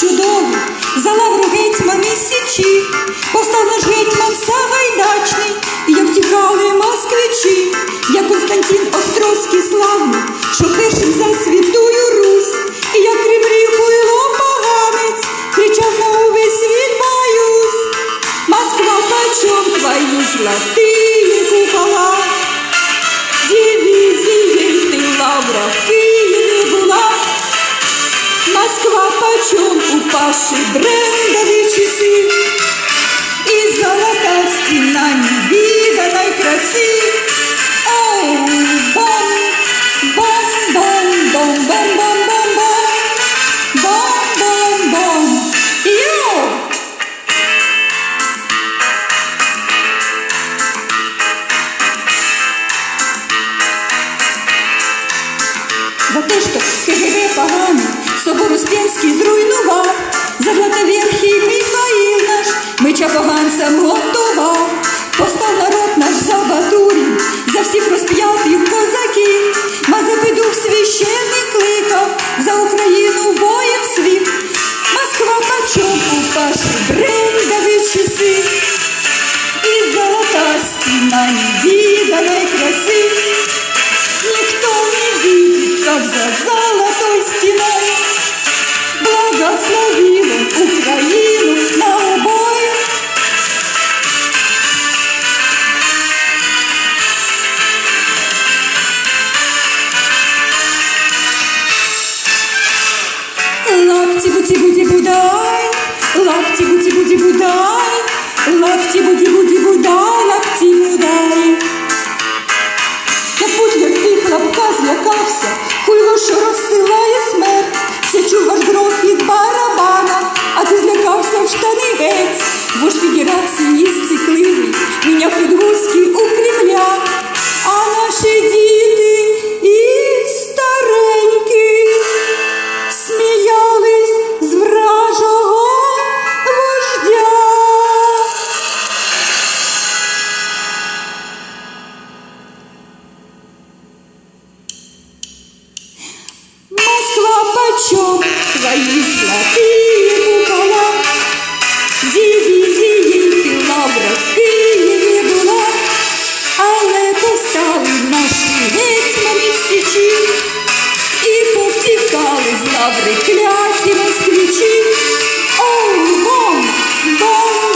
Чудовий, за лавру гетьмани січі, постав наш гетьман Сагайдачний, як втікали москвичі, як Константин золотые купола? Дивизией ты лавра в Киеве была. Москва почем упавший брендовые За те, що КГБ поганий, собор Успенський зруйнував, за Златоверхий Михаїл наш, меча поганцям готував, постав народ наш за Батурін, за всіх розп'ятих козаків, Мазепи дух священний кликав, за Україну воїн світ, Москва почом упавши брендові часи, і золота стіна невиданной краси. За золотой стеной Благословил Украину на убой. Лапти буди буди будай, лапти буди буди будай, лапти буди буди будай, лапти будай. твои золотые купола, дивизии ты лавров ты не була, але постали наші гетьмани в січі, і повтікали з лаври кляті москвичі. Оу, бом, бом,